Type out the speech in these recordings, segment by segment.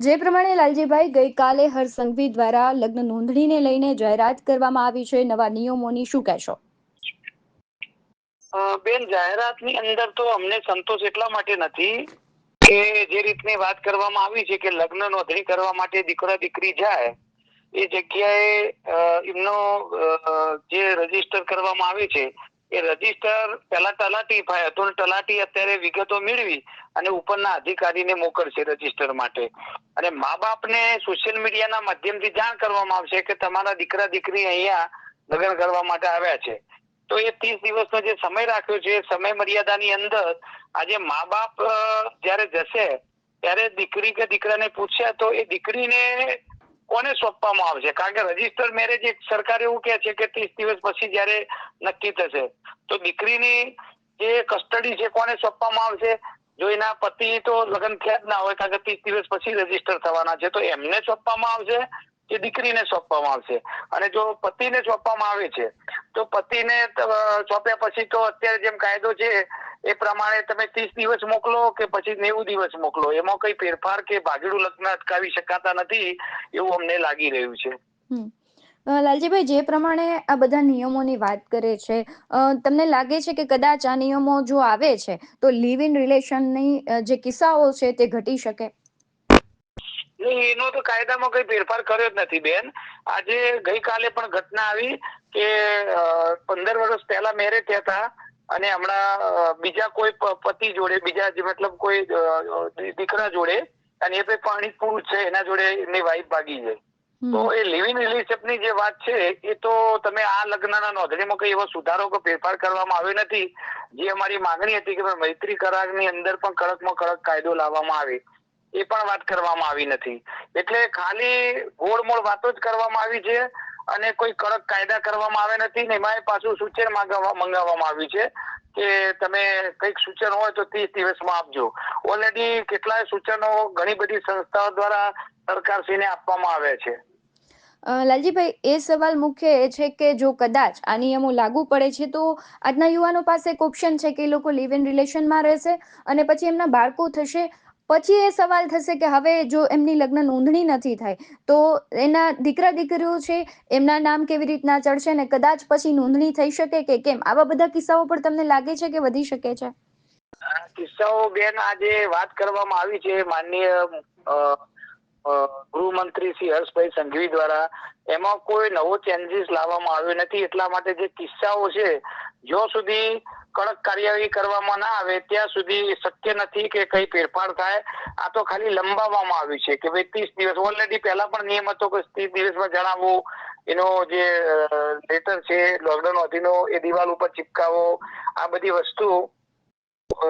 જે પ્રમાણે લાલજીભાઈ ગઈકાલે હરસંઘવી દ્વારા લગ્ન નોંધણીને લઈને જાહેરાત કરવામાં આવી છે. નવા નિયમોની શું કહેશો? બેન, જાહેરાતની અંદર તો અમને સંતોષ એટલા માટે નથી કે જે રીતની વાત કરવામાં આવી છે કે લગ્ન નોંધણી કરવા માટે દીકરા દીકરી જાય, એ જગ્યાએ એમનો જે રજિસ્ટર કરવામાં આવે છે એ રજિસ્ટર પહેલા તલાટી હતો તલાટી અત્યારે વિગતો મેળવી અને ઉપરના અધિકારીને મોકલશે રજિસ્ટર માટે. અને મા બાપને સોશિયલ મીડિયાના માધ્યમથી જાણ કરવામાં આવશે કે તમારા દીકરા દીકરી અહીંયા લગ્ન કરવા માટે આવ્યા છે. તો એ ત્રીસ દિવસનો જે સમય રાખ્યો છે સમય મર્યાદાની અંદર આજે મા બાપ જ્યારે જશે, ત્યારે દીકરી કે દીકરાને પૂછ્યા તો એ દીકરીને કોને સોંપવામાં આવશે? કારણ કે રજિસ્ટર મેરેજ એક સરકાર એવું કહે છે કે ત્રીસ દિવસ પછી જયારે નક્કી થશે. તો દીકરીની જે કસ્ટડી છે કોને સોંપવામાં આવશે? જો એના પતિ તો લગ્ન થયા જ ના હોય, કારણ કે ત્રીસ દિવસ પછી રજિસ્ટર થવાના છે, તો એમને સોંપવામાં આવશે કે દીકરીને સોંપવામાં આવશે? અને જો પતિને સોંપવામાં આવે છે, તો પતિને સોંપ્યા પછી તો અત્યારે જેમ કાયદો છે એ પ્રમાણે તમે ત્રીસ દિવસ મોકલો કે પછી નેવું દિવસ મોકલો. એમાં કઈ ફેરફાર કે ભાગેડું લગ્ન અટકાવી શકાતા નથી એવું અમને લાગી રહ્યું છે. લાલજીભાઈ જે પ્રમાણે આ બધા નિયમોની વાત કરે છે તમને લાગે છે કે કદાચ આ નિયમો જો આવે છે તો લિવ ઇન રિલેશનની ની જે કિસ્સાઓ છે તે ઘટી શકે? એનો તો કાયદામાં કઈ ફેરફાર કર્યો જ નથી બેન. આજે ગઈકાલે પણ ઘટના આવી કે પંદર વર્ષ પહેલા મેરેજ થયા હતા. અને હમણાં બીજા કોઈ પતિ જોડે બીજા જે મતલબ કોઈ દીકરા જોડે અને એ પાણી પૂરું છે એના જોડે એમની વાઈફ ભાગી જાય. તો એ લિવિંગ રિલેશનની જે વાત છે એ તો તમે આ લગ્નના નોંધણીમાં કઈ એવો સુધારો કે ફેરફાર કરવામાં આવ્યો નથી. જે અમારી માંગણી હતી કે મૈત્રી કરારની અંદર પણ કડકમાં કડક કાયદો લાવવામાં આવે એ પણ વાત કરવામાં આવી નથી. એટલે ખાલી ગોળમોળ વાતો જ કરવામાં આવી છે અને કોઈ કડક કાયદા કરવામાં આવે નથી ને એમાં પાછું સૂચન માંગવા મંગાવવામાં આવ્યું છે. કે તમે કંઈક સૂચન હોય તો ત્રીસ દિવસમાં આપજો. ઓલરેડી કેટલાય સૂચનો ઘણી બધી સંસ્થાઓ દ્વારા સરકારશ્રીને આપવામાં આવે છે. લાલજીભાઈ, એ સવાલ મુખ્ય એ છે કે જો કદાચ આ નિયમો લાગુ પડે છે, તો આજના યુવાનો પાસે એક ઓપ્શન છે કે એ લોકો લિવ ઇન રિલેશનમાં રહેશે અને પછી એમના બાળકો થશે. પછી એ સવાલ થશે કે હવે જો એમની લગ્ન નોંધણી નથી થાય, તો એના દીકરા દીકરીઓ છે, એમના નામ કેવી રીતના ચડશે ને કદાચ પછી નોંધણી થઈ શકે કે કેમ? આવા બધા કિસ્સાઓ પણ તમને લાગે છે કે વધી શકે છે? કિસ્સાઓ બેન આજે વાત કરવામાં આવી છે. માનનીય ગૃહમંત્રી શ્રી હર્ષભાઈ સંઘવી દ્વારા. એમાં કોઈ નવો ચેન્જીસ લાવવામાં આવ્યો નથી. એટલા માટે જે કિસ્સાઓ છે, જ્યાં સુધી કડક કાર્યવાહી કરવામાં ના આવે, ત્યાં સુધી શક્ય નથી કે કઈ ફેરફાર થાય, આ તો ખાલી લંબાવવામાં આવ્યું છે કે ભાઈ ત્રીસ દિવસ. ઓલરેડી પહેલા પણ નિયમ હતો કે ત્રીસ દિવસમાં જણાવવું એનો જે લેટર છે લોકડાઉન અધીનો, એ દિવાલ ઉપર ચિપકાવો, આ બધી વસ્તુ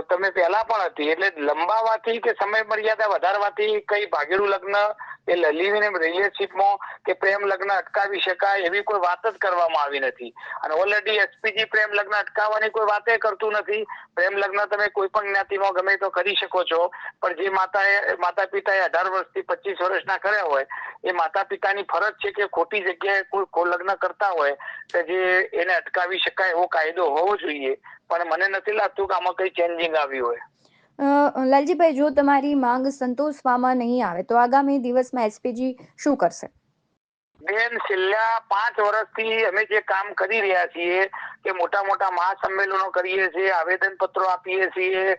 તમે પહેલા પણ હતી. એટલે લંબાવાથી કે સમય મર્યાદા વધારવાથી કઈ ભાગેડું લગ્ન એ લિવિંગ રિલેશનશીપમાં કે પ્રેમ લગ્ન અટકાવી શકાય એવી કોઈ વાત જ કરવામાં આવી નથી. અને ઓલરેડી એસપીજી પ્રેમ લગ્ન અટકાવવાની કોઈ વાતે કરતું નથી. પ્રેમ લગ્ન તમે કોઈ પણ જ્ઞાતિમાં ગમે તો કરી શકો છો. પણ જે માતાએ માતા પિતાએ અઢાર વર્ષથી પચીસ વર્ષના કર્યા હોય, એ માતા પિતાની ફરજ છે કે ખોટી જગ્યાએ કોઈ લગ્ન કરતા હોય, તો જે એને અટકાવી શકાય એવો કાયદો હોવો જોઈએ. પણ મને નથી લાગતું કે આમાં કઈ ચેન્જિંગ આવ્યું હોય. લાલજીભાઈ, જો તમારી માંગ સંતોષવામાં નહીં આવે, તો આગામી દિવસમાં એસપીજી શું કરશે? બેન, છેલ્લા પાંચ વર્ષથી અમે જે કામ કરી રહ્યા છીએ કે મોટા મોટા મહાસંમેલનો કરીએ છીએ આવેદન પત્રો આપીએ છીએ,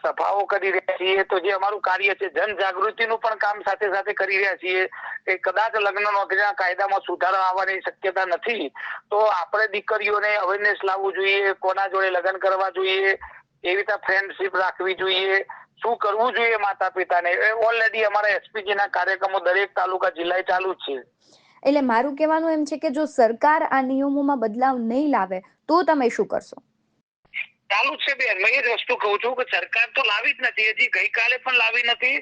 સભાઓ કરી રહ્યા છીએ, તો જે અમારું કાર્ય છે જન જાગૃતિનું પણ કામ સાથે સાથે કરી રહ્યા છીએ કે કદાચ લગ્ન નોંધણીના કાયદામાં સુધારો આવવાની શક્યતા નથી, તો આપણે દીકરીઓને અવેરનેસ લાવવું જોઈએ, કોના જોડે લગ્ન કરવા જોઈએ એવી રીતે ફ્રેન્ડશીપ રાખવી જોઈએ. શું કરવું જોઈએ માતા પિતાને એ ઓલરેડી અમારા એસપીજી ના કાર્યક્રમો દરેક તાલુકા જિલ્લાએ ચાલુ છે. એટલે મારું કહેવાનું એમ છે કે જો સરકાર આ નિયમોમાં બદલાવ નહીં લાવે તો તમે શું કરશો? ચાલુ છે બેન. મેં એ જ વસ્તુ કહું છું કે સરકાર તો લાવી જ નથી. હજી ગઈકાલે પણ લાવી નથી.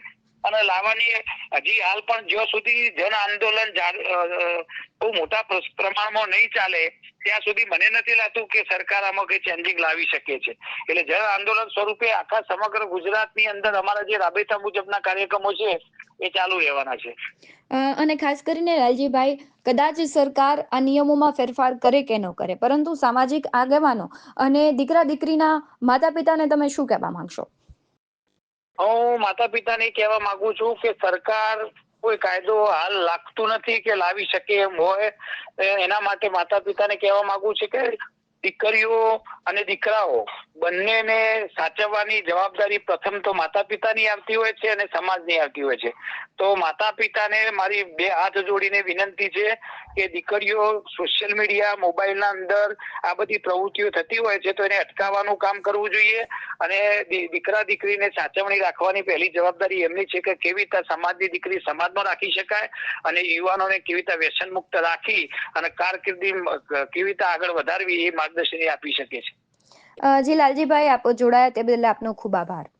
અને લાવવાની હજી હાલ પણ જ્યાં સુધી જન આંદોલન બહુ મોટા પ્રમાણમાં નહીં ચાલે, ત્યાં સુધી મને નથી લાગતું કે સરકાર આમાં કઈ ચેન્જિંગ લાવી શકે છે. એટલે જન આંદોલન સ્વરૂપે આખા સમગ્ર ગુજરાતની અંદર અમારા જે રાબેતા મુજબના કાર્યક્રમો છે, એ ચાલુ રહેવાના છે. અને ખાસ કરીને લાલજીભાઈ, કદાચ સરકાર આ નિયમોમાં ફેરફાર કરે કે ન કરે, પરંતુ સામાજિક આગેવાનો અને દીકરા દીકરીના માતા પિતાને તમે શું કહેવા માંગશો? હું માતા પિતાને કહેવા માંગુ છું કે સરકાર કોઈ કાયદો હાલ લાગતું નથી કે લાવી શકે એમ હોય. એના માટે માતા પિતાને કહેવા માંગુ છું કે દીકરીઓ અને દીકરાઓ બંનેને સાચવવાની જવાબદારી પ્રથમ તો માતા પિતાની આવતી હોય છે અને સમાજની આવતી હોય છે. તો માતા પિતાને મારી બે હાથ જોડીને વિનંતી છે કે દીકરીઓ સોશિયલ મીડિયા મોબાઈલના અંદર આ બધી પ્રવૃત્તિઓ થતી હોય છે તો એને અટકાવવાનું કામ કરવું જોઈએ અને દીકરા, દીકરીને સાચવણી રાખવાની પહેલી જવાબદારી એમની છે કે કેવી રીતે સમાજની દીકરી સમાજમાં રાખી શકાય અને યુવાનોને કેવી રીતે વ્યસન મુક્ત રાખી અને કારકિર્દી કેવી રીતે આગળ વધારવી એ માર્ગદર્શન આપી શકે છે. જી લાલજીભાઈ આપ જોડાયા તે બદલ આપનો ખૂબ આભાર.